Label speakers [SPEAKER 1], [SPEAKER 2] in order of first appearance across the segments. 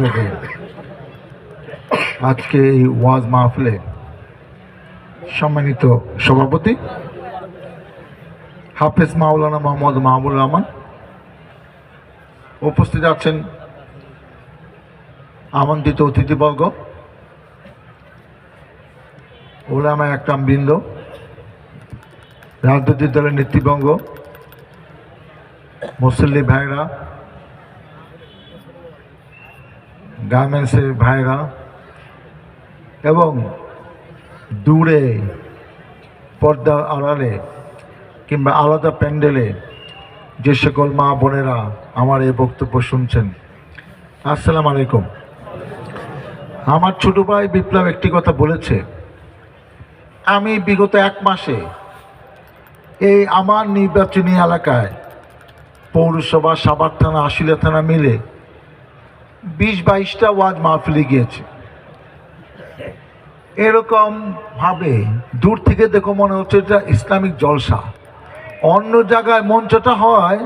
[SPEAKER 1] আজকে এই ওয়াজ মাহফিলে সম্মানিত সভাপতি হাফেজ মাওলানা মোহাম্মদ মাহবুর রহমান উপস্থিত আছেন আমন্ত্রিত অতিথিবর্গ, ওলামা একরাম বৃন্দ, রাজনৈতিক দলের নেতৃবঙ্গ মুসল্লি ভাইরা গার্মেন্টসের ভাইরা এবং দূরে পর্দার আড়ালে কিংবা আলাদা প্যান্ডেলে যে সকল মা বোনেরা আমার এই বক্তব্য শুনছেন। আসসালাম আলাইকুম। আমার ছোট ভাই বিপ্লব একটি কথা বলেছে। আমি বিগত এক মাসে এই আমার নির্বাচনী এলাকায় পৌরসভা সাভার থানা আশিলা থানা মিলে বিশ বাইশটা ওয়াজ মাহফিলে গিয়েছে। এরকম ভাবে দূর থেকে দেখো মনে হচ্ছে এটা ইসলামিক জলসা। অন্য জায়গায় মঞ্চটা হয়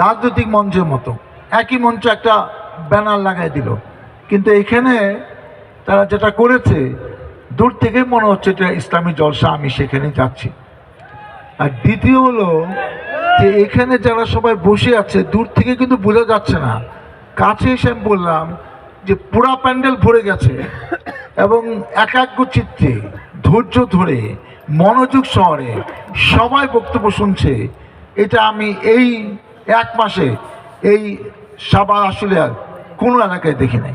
[SPEAKER 1] রাজনৈতিক মঞ্চের মতো। একই মঞ্চ একটা ব্যানার লাগাই দিল। কিন্তু এখানে তারা যেটা করেছে, দূর থেকে মনে হচ্ছে এটা ইসলামী জলসা, আমি সেখানে যাচ্ছি। আর দ্বিতীয় হলো যে এখানে যারা সবাই বসে আছে, দূর থেকে কিন্তু বোঝা যাচ্ছে না কাছে এসে বললাম যে পুরা প্যান্ডেল ভরে গেছে এবং একাগ্র চিত্তে, ধৈর্য ধরে, মনোযোগ শহরে সবাই বক্তব্য শুনছে। এটা আমি এই এক মাসে এই সাবার আসলে কোনো এলাকায় দেখি নাই।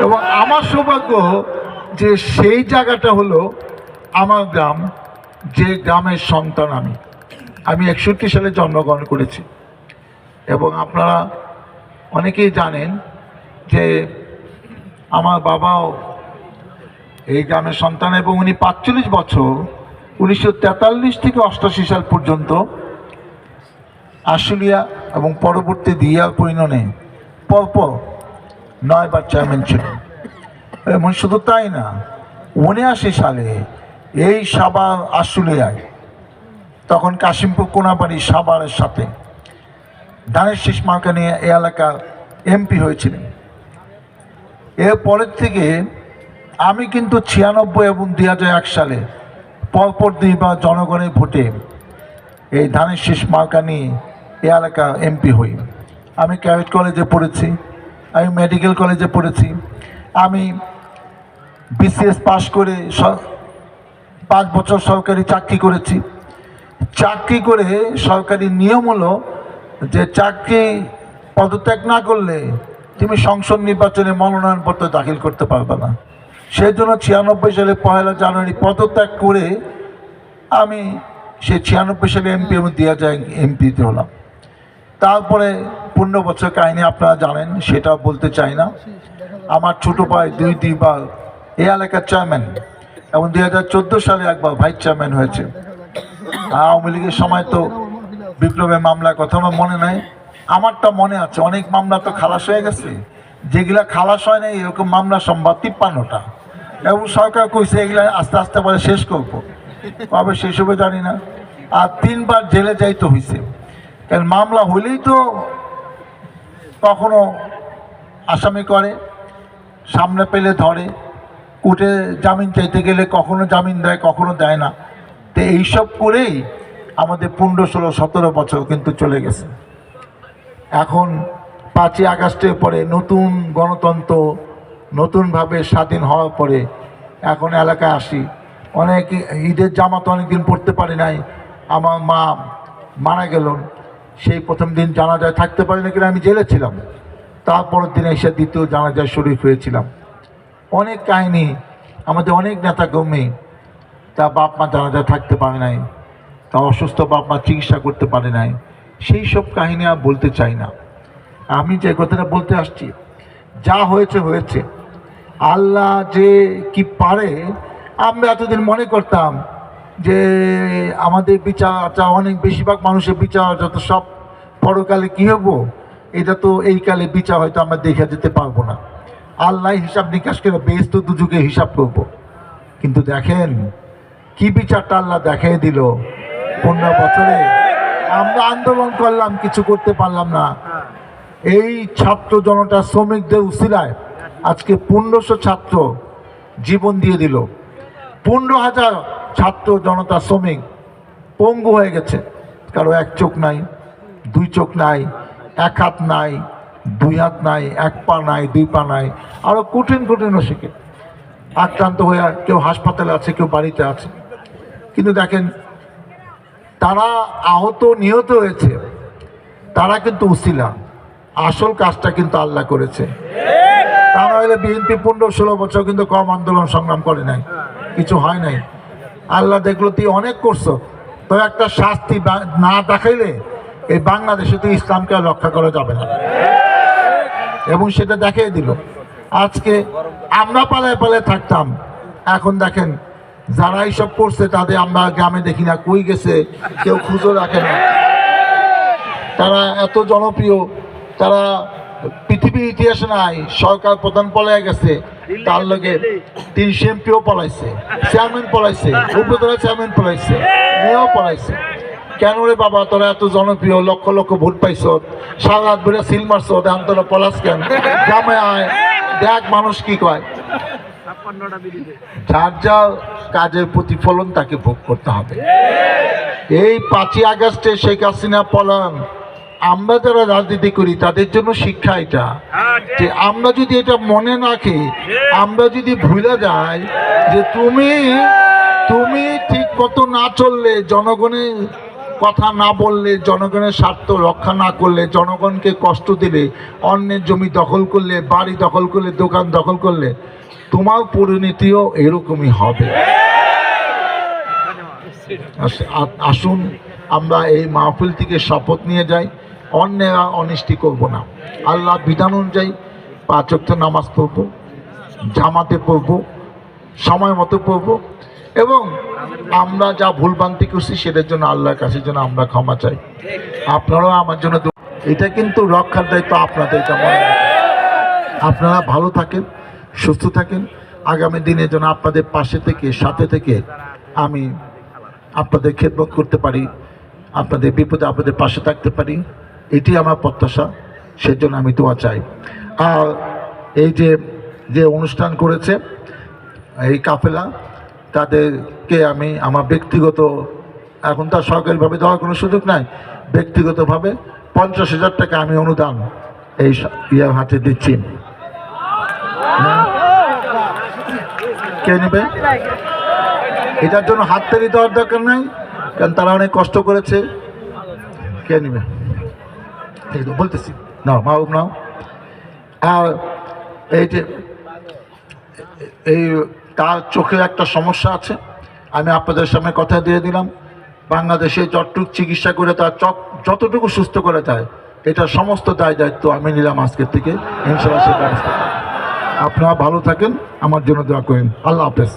[SPEAKER 1] এবং আমার সৌভাগ্য যে সেই জায়গাটা হলো আমার গ্রাম, যে গ্রামের সন্তান আমি। আমি একষট্টি সালে জন্মগ্রহণ করেছি। এবং আপনারা অনেকেই জানেন যে আমার বাবাও এই গ্রামের সন্তান এবং উনি পাঁচচল্লিশ বছর, উনিশশো তেতাল্লিশ থেকে অষ্টাশি সাল পর্যন্ত আশুলিয়া এবং পরবর্তী দিয়ার পরিণনে পরপর নয়বার চেয়ারম্যান ছিলেন। এবং শুধু তাই না, উনআশি সালে এই সাবার আশুলিয়ায়, তখন কাশিমপুর কোনাবাড়ি সাবারের সাথে ধানের শেষ মার্কা নিয়ে এই এলাকার এমপি হয়েছিলেন। এর পরের থেকে আমি কিন্তু ছিয়ানব্বই এবং দুই হাজার এক সালে পরপর দুইবার জনগণের ভোটে এই ধানের শেষ মার্কা নিয়ে এই এলাকা এমপি হই। আমি ক্যারেট কলেজে পড়েছি, আমি মেডিকেল কলেজে পড়েছি, আমি বিসিএস পাশ করে পাঁচ বছর সরকারি চাকরি করেছি। চাকরি করে সরকারি নিয়ম হলো যে চাকরি পদত্যাগ না করলে তুমি সংসদ নির্বাচনে মনোনয়নপত্র দাখিল করতে পারবে না। সেই জন্য ছিয়ানব্বই সালে পয়লা জানুয়ারি পদত্যাগ করে আমি সে ছিয়ানব্বই সালে এমপি এবং দুই হাজার এমপিতে হলাম। তারপরে পনেরো বছর কাহিনী আপনারা জানেন, সেটা বলতে চাই না। আমার ছোটো ভাই দুই দুইবার এ এলাকার চেয়ারম্যান এবং দুই হাজার চোদ্দ সালে একবার ভাইস চেয়ারম্যান হয়েছে। আওয়ামী লীগের সময় তো বিপ্লবের মামলা কথা আমার মনে নাই। আমারটা মনে আছে, অনেক মামলা তো খালাস হয়ে গেছে। যেগুলা খালাস হয় না এরকম মামলা সম্ভব তিপ্পান্নটা। এবং সরকার কইছে এগুলা আস্তে আস্তে বলে শেষ করব। কবে শেষ হবে জানি না। আর তিনবার জেলে যাইতে হয়েছে কারণ মামলা হলেই তো কখনো আসামি করে, সামনে পেলে ধরে। কোর্টে জামিন চাইতে গেলে কখনো জামিন দেয়, কখনো দেয় না। তো এইসব করেই আমাদের পনেরো, ষোলো, সতেরো বছর কিন্তু চলে গেছে। এখন পাঁচই আগস্টের পরে নতুন গণতন্ত্র, নতুনভাবে স্বাধীন হওয়ার পরে এখন এলাকায় আসি। অনেক ঈদের জামা তো অনেকদিন পড়তে পারি নাই। আমার মা মারা গেল। সেই প্রথম দিন জানাজায় থাকতে পারি না কিনা আমি জেলে ছিলাম। তারপরের দিনে এসে দ্বিতীয় জানাজায় শরীর হয়েছিলাম। অনেক কাহিনী, আমাদের অনেক নেতা কর্মী তা বাপ মা জানাজায় থাকতে পারে নাই। তা অসুস্থ বাপ মা চিকিৎসা করতে পারে নাই। সেই সব কাহিনী আর বলতে চাই না। আমি যে কথাটা বলতে আসছি, যা হয়েছে হয়েছে। আল্লাহ যে কি পারে, আমরা এতদিন মনে করতাম যে আমাদের বিচার আচার অনেক বেশিরভাগ মানুষের বিচার যত সব পরকালে কি হব এটা তো এই কালে বিচার হয়তো আমরা দেখে যেতে পারব না। আল্লাহ হিসাব নিকাশ করে বেশ তো দুযুগে হিসাব করব। কিন্তু দেখেন, কি বিচারটা আল্লাহ দেখাই দিল? পনেরো বছরে আমরা আন্দোলন করলাম, কিছু করতে পারলাম না। এই ছাত্র জনতা শ্রমিকদের উসিলায় আজকে পনেরোশো ছাত্র জীবন দিয়ে দিল। পনেরো হাজার ছাত্র জনতা শ্রমিক পঙ্গু হয়ে গেছে। কারও এক চোখ নাই, দুই চোখ নাই, এক হাত নাই, দুই হাত নাই, এক পা নাই, দুই পা নাই আরও কঠিন কঠিন শিখে আক্রান্ত হয়ে কেউ হাসপাতালে আছে, কেউ বাড়িতে আছে। কিন্তু দেখেন তারা আহত, নিহত হয়েছে। তারা কিন্তু উসিলা আসল কাজটা কিন্তু আল্লাহ করেছে। তা নাহলে বিএনপি পনেরো, ষোলো বছর কিন্তু কম আন্দোলন সংগ্রাম করে নাই। কিছু হয় নাই। আল্লাহ দেখল তুই অনেক করছ। তো একটা শাস্তি না দেখাইলে এই বাংলাদেশে তো ইসলামকে রক্ষা করা যাবে না। এবং সেটা দেখিয়ে দিল। আজকে আমরা পালায় পালায় থাকতাম। এখন দেখেন যারা এইসব করছে, তাদের আমরা গ্রামে দেখি না। কই গেছে? কেউ খুঁজো রাখে না। তারা এত জনপ্রিয়, তারা পৃথিবীর ইতিহাসে নাই, সরকার প্রধান পলায় গেছে। তার লগে তিন এমপিও পলাইছে চেয়ারম্যান পলাইছে, উপজেলা চেয়ারম্যান পলাইছে মেয়েও পলাইছে। কেন রে বাবা, তোরা এত জনপ্রিয়, লক্ষ লক্ষ ভোট পাইছ, সারা রাত বেড়ে সিল মারছ দেন তোরা পলাশ কেন? গ্রামে আয়, দেখ মানুষ কি কয়। যার যা কাজের প্রতিফলন তাকে ভোগ করতে হবে। এই পাঁচই আগস্টে শেখ হাসিনা পলান আমরা যারা রাজনীতি করি তাদের জন্য শিক্ষা এটা যে আমরা যদি এটা মনে রাখি আমরা যদি ভুলে যাই যে তুমি তুমি ঠিক মতো না চললে জনগণের কথা না বললে জনগণের স্বার্থ রক্ষা না করলে জনগণকে কষ্ট দিলে অন্যের জমি দখল করলে বাড়ি দখল করলে দোকান দখল করলে তোমার পরিণতিও এরকমই হবে। আস- আসুন, আমরা এই মাহফিল থেকে শপথ নিয়ে যাই। অন্যেরা অনিষ্টি করব না। আল্লাহ বিধান অনুযায়ী পাঁচক্ত নামাজ পড়ব, জামাতে পড়ব, সময় মতো পড়ব এবং আমরা যা ভুলভ্রান্তি করছি সেটার জন্য আল্লাহর কাছে যেন আমরা ক্ষমা চাই। আপনারাও আমার জন্য এটা কিন্তু রক্ষার দায়িত্ব আপনাদের আপনারা ভালো থাকেন। সুস্থ থাকেন। আগামী দিনে যেন আপনাদের পাশে থেকে, সাথে থেকে আমি আপনাদের খেদমত করতে পারি, আপনাদের বিপদে আপনাদের পাশে থাকতে পারি। এটি আমার প্রত্যাশা, সেজন্য আমি দোয়া চাই। আর এই যে যে অনুষ্ঠান করেছে, এই কাফেলা, তাদেরকে আমি আমার ব্যক্তিগত, এখন তার সরকারিভাবে দেওয়ার কোনো সুযোগ নাই, ব্যক্তিগতভাবে পঞ্চাশ হাজার টাকা আমি অনুদান এই ইয়ার হাতে দিচ্ছি। কে নেবে? এটার জন্য হাততালি দেওয়ার দরকার নাই, কারণ তারা অনেক কষ্ট করেছে। কে নেবে? বলতেছি। নাও মা নাও। আর এই যে, এই তার চোখে একটা সমস্যা আছে, আমি আপনাদের সামনে কথা দিয়ে দিলাম। বাংলাদেশে যতটুকু চিকিৎসা করে তার চক, যতটুকু সুস্থ করে দেয় এটা সমস্ত দায় দায়িত্ব আমি নিলাম আজকের থেকে। ইনশাল্লাহ ব্যবস্থা। আপনারা ভালো থাকেন আমার জন্য দোয়া করেন। আল্লাহ হাফেজ।